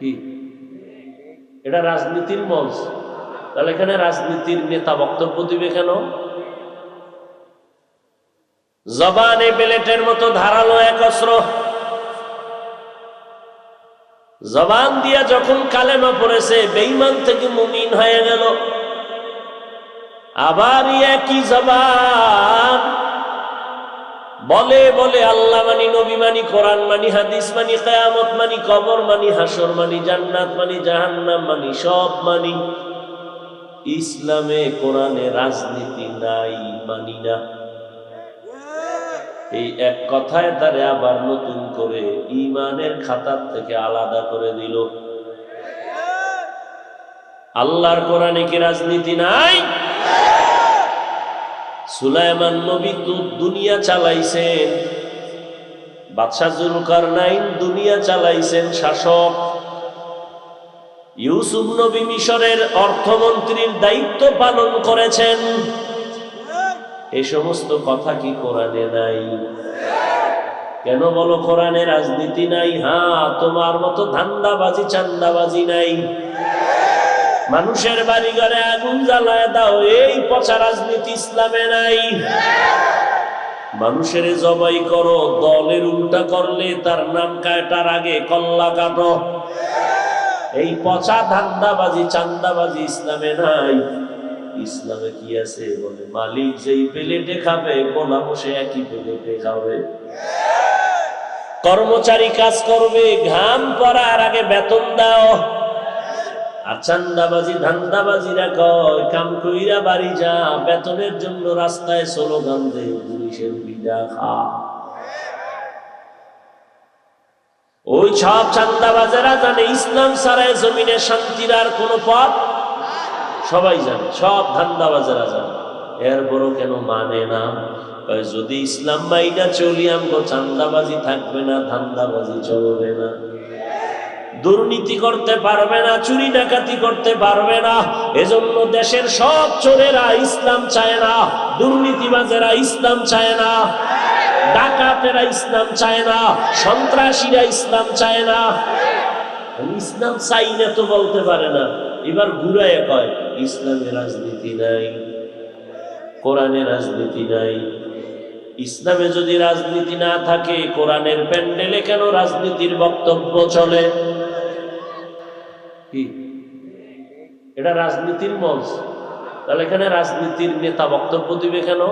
কি? এটা রাজনীতির মঞ্চ। তাহলে এখানে রাজনীতির নেতা বক্তব্য দিবে কেন? জবানে বেলেটের মতো ধারালো এক অস্ত্র। জবান দিয়া যখন কালেমা পড়েছে বেইমান থেকে মুমিন হয়ে গেল। আবার একই জবান। বলে বলে, আল্লাহ মানি, নবী মানি, কোরআন মানি, হাদিস মানি, কেয়ামত মানি, কবর মানি হাসর মানি, জান্নাত মানি, জাহান্নাম মানি, সব মানি। ইসলামে কোরআনে রাজনীতি নাই, মানি না। এই এক কথায় তারে আবার নতুন করে ইমানের খাতার থেকে আলাদা করে দিল। আল্লাহর কোরআনে কি রাজনীতি নাই? সুলাইমান নবী তো দুনিয়া চালাইছেন। বাদশাহ জুলকার নাইন দুনিয়া চালাইছেন শাসক। ইউসুফ নবী মিশরের অর্থমন্ত্রীর দায়িত্ব পালন করেছেন। এই সমস্ত কথা কি কোরআনে নাই? কেন বলো কোরআনে রাজনীতি নাই? হ্যাঁ তোমার মতো ধান্দাবাজি, চান্দাবাজি নাই। মানুষের বাড়ি ঘরে আগুন জ্বালায় দাও, এই পচা রাজনীতি ইসলামে নাই। মানুষের জবাই করো, দলের উল্টা করলে তার নাম কাটার আগে কল্লা কাটো। এই পচা ধান্দাবাজি, চান্দাবাজি ইসলামে নাই। ইসলামে কি আছে? বলে, মালিক যেই প্লেটে খাবে গোলা বসে একই প্লেটে খাবে। কর্মচারী কাজ করবে, ঘাম পড়ার আগে বেতন দাও। আর চান্দাবাজি ধান্দাবাজিরা কয় কাম কইরা বাড়ি যা, বেতনের জন্য রাস্তায় স্লোগান দে পুলিশের বিদা খা। ওই সব চান্দাবাজেরা জানে ইসলাম সারায় জমিনে শান্তির আর কোন পথ? সবাই জানে, সব ধান্দাবাজেরা জানে। এরপরও কেন মানে না? যদি ইসলাম মাইনা চলি, আমগো চান্দাবাজি থাকবে না, ধান্দাবাজি চলবে না। দুর্নীতি করতে পারবে না, চুরি ডাকাতি করতে পারবে না। এজন্য দেশের সব চোরেরা ইসলাম চায় না, দুর্নীতিবাজেরা ইসলাম চায় না, ডাকাতেরা ইসলাম চায় না, সন্ত্রাসীরা ইসলাম চায় না। ইসলাম চাই না তো বলতে পারে না। এবার ঘুরায় কয় ইসলামের রাজনীতি নাই, কোরআনে রাজনীতি নাই। ইসলামে যদি রাজনীতি না থাকে, কোরআনের প্যান্ডেলে কেন রাজনীতির বক্তব্য চলে? কি? এটা রাজনীতির মঞ্চ। তাহলে এখানে রাজনীতির নেতা বক্তব্য দিবে কেন?